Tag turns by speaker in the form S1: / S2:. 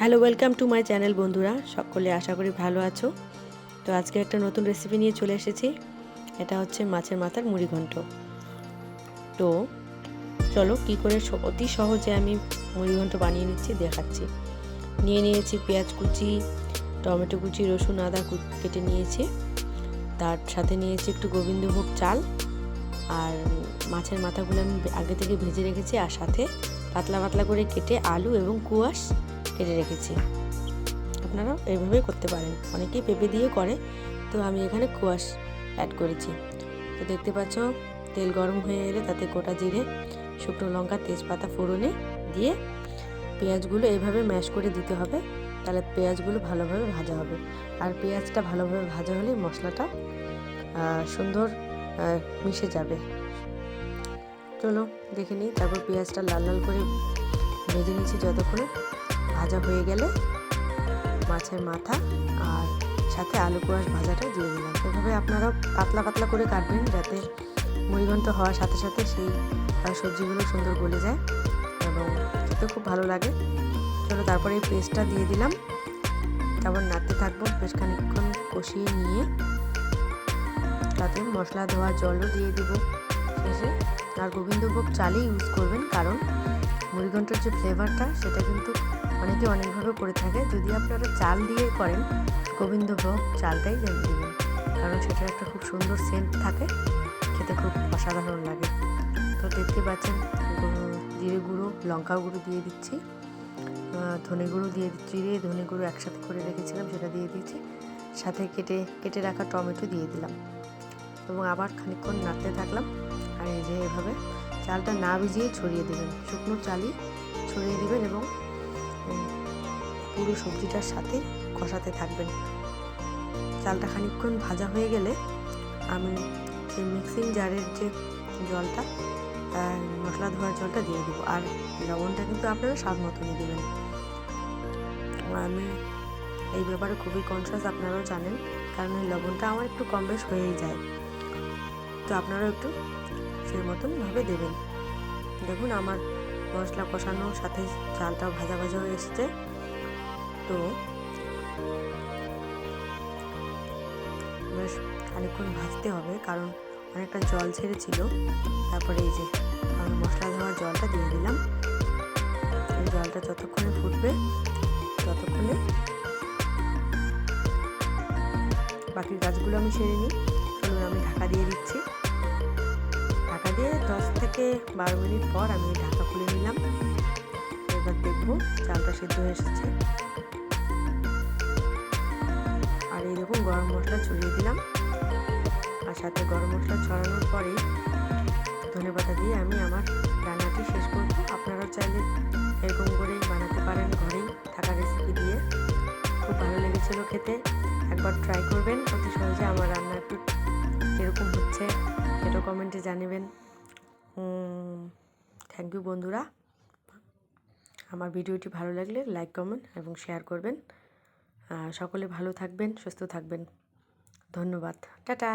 S1: Hello welcome to my channel বন্ধুরা। সকলে আশা করি ভালো আছো। তো আজকে একটা নতুন রেসিপি নিয়ে চলে এসেছি। এটা হচ্ছে মাছের মাথার মুড়ি ঘন্ট। তো চলো কি করে অতি সহজে আমি মুড়ি ঘন্ট বানিয়ে নিচ্ছি, দেখাচ্ছি। নিয়ে নিয়েছি পেঁয়াজ কুচি, টমেটো কুচি, রসুন, আদা কেটে নিয়েছি। তার সাথে নিয়েছি একটু গোবিন্দভোগ চাল। আর মাছের মাথাগুলো আমি আগে থেকে ভেজে রেখেছি, আর সাথে পাতলা পাতলা করে কেটে আলু এবং কুয়াশ কেটে রেখেছি। আপনারা এইভাবেই করতে পারেন। অনেকেই পেঁপে দিয়ে করে। তো আমি এখানে কুয়াশ অ্যাড করেছি। তো দেখতে পাচ্ছ, তেল গরম হয়ে এলে তাতে গোটা জিরে, শুকনো লঙ্কা, তেজপাতা ফোড়নে দিয়ে পেঁয়াজগুলো এইভাবে ম্যাশ করে দিতে হবে। তাহলে পেঁয়াজগুলো ভালোভাবে ভাজা হবে। আর পেঁয়াজটা ভালোভাবে ভাজা হলে মশলাটা সুন্দর মিশে যাবে। চলো দেখে নিই। তারপর পেঁয়াজটা লাল লাল করে ভেজে নিয়েছি যতক্ষণে। ভাজা হয়ে গেলে মাছের মাথা আর সাথে আলু কোয়াশ ভাজাটা দিয়ে দিলাম। এভাবে আপনারাও পাতলা পাতলা করে কাটবেন যাতে মুড়িঘণ্ট হওয়ার সাথে সাথে সেই সবজিগুলো সুন্দর গলে যায় এবং খেতে খুব ভালো লাগে। চলো তারপরে এই পেস্টটা দিয়ে দিলাম। তারপর নাড়তে থাকব বেশ খানিকক্ষণ কষিয়ে নিয়ে তাতে মশলা ধোয়া জলও দিয়ে দেবো। শেষে আর গোবিন্দভোগ চালই ইউজ করবেন কারণ মুড়িঘণ্টর যে ফ্লেভারটা সেটা কিন্তু অনেকে অনেকভাবে করে থাকে। যদি আপনারা চাল দিয়ে করেন, গোবিন্দভোগ চালটাই দেবেন। কারণ সেটা একটা খুব সুন্দর সেন্ট থাকে, খেতে খুব অসাধারণ লাগে। তো দেখতে পাচ্ছেন জিরে গুঁড়ো লঙ্কা গুঁড়ো দিয়ে দিচ্ছি। ধনে গুঁড়ো দিয়ে দিচ্ছি, জিরে, ধনে গুঁড়ো একসাথে করে রেখেছিলাম, সেটা দিয়ে দিয়েছি। সাথে কেটে কেটে রাখা টমেটো দিয়ে দিলাম। এবং আবার খানিকক্ষণ নাড়তে থাকলাম। আর এই যে চালটা না ভিজিয়ে ছড়িয়ে দেবেন। শুকনো চালই ছড়িয়ে দেবেন এবং পুরো সবজিটার সাথে কষাতে থাকবেন। চালটা খানিকক্ষণ ভাজা হয়ে গেলে আমি সেই মিক্সিং জারের যে জলটা মশলা ধোয়ার জলটা দিয়ে দেবো। আর লবণটা কিন্তু আপনারা স্বাদ মতনই দেবেন। আমি এই ব্যাপারে খুবই কনসিয়াস আপনারাও জানেন, কারণ এই লবণটা আমার একটু কম বেশ হয়েই যায়। তো আপনারাও একটু সেই মতন ভাবে দেবেন। দেখুন আমার মশলা কষানোর সাথে চালটাও ভাজা ভাজা হয়ে এসেছে। তো বেশ খানিকক্ষণ ভাজতে হবে, কারণ অনেকটা জল ছেড়েছিল। তারপরে এই যে আমি মশলা ধোয়ার জলটা দিয়ে দিলাম। এই জলটা যতক্ষণে ফুটবে, ততক্ষণে বাকি গাছগুলো আমি সেরে নিই। থেকে বারো মিনিট পর আমি ঢাকা খুলে নিলাম। এবার দেখব চালটা সিদ্ধ হয়ে এসেছে। আর এই গরম মশলা ছড়িয়ে দিলাম। আর সাথে গরম মশলা ছড়ানোর পরেই ধনে পাতা দিয়ে আমি আমার রান্নাটি শেষ করব। আপনারা চাইলে এরকম করেই বানাতে পারেন ঘরেই থাকা রেসিপি দিয়ে। খুব ভালো লেগেছিল খেতে। একবার ট্রাই করবেন। অতি সহজে আমার রান্না একটু কীরকম হচ্ছে। সেটা কমেন্টে জানাবেন। থ্যাংক ইউ বন্ধুরা। আমার ভিডিওটি ভালো লাগলে লাইক কমেন্ট এবং শেয়ার করবেন। সকলে ভালো থাকবেন, সুস্থ থাকবেন। ধন্যবাদ। টাটা।